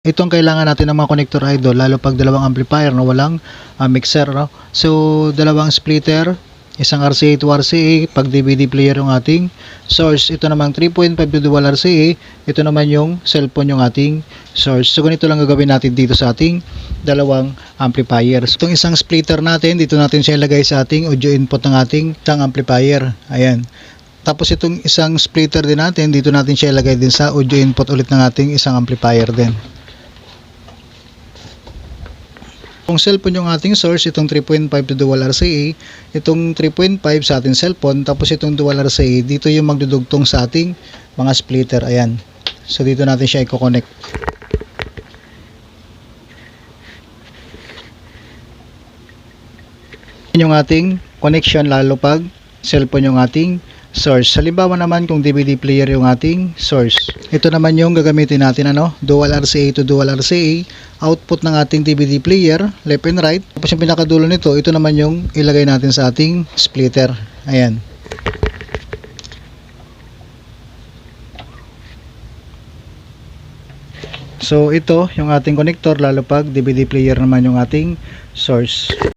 Ito ang kailangan natin ng mga connector idol lalo pag dalawang amplifier na walang ah, mixer no. So dalawang splitter, isang RCA to RCA pag DVD player yung ating source. Ito namang 3.5 to dual RCA, ito naman yung cellphone yung ating source. So ganito lang gagawin natin dito sa ating dalawang amplifiers. Itong isang splitter natin, dito natin siya ilagay sa ating audio input ng ating isang amplifier. Ayan. Tapos itong isang splitter din natin, dito natin siya ilagay din sa audio input ulit ng ating isang amplifier din. Kung cellphone yung ating source, itong 3.5 to dual RCA, itong 3.5 sa ating cellphone, tapos itong dual RCA, dito yung magdudugtong sa ating mga splitter. Ayan. So dito natin siya i-connect. Yung ating connection lalo pag cellphone yung ating source. Halimbawa naman kung DVD player yung ating source. Ito naman yung gagamitin natin ano, dual RCA to dual RCA, output ng ating DVD player, left and right. Tapos yung pinakadulo nito, ito naman yung ilagay natin sa ating splitter. Ayan. So ito yung ating connector lalo pag DVD player naman yung ating source.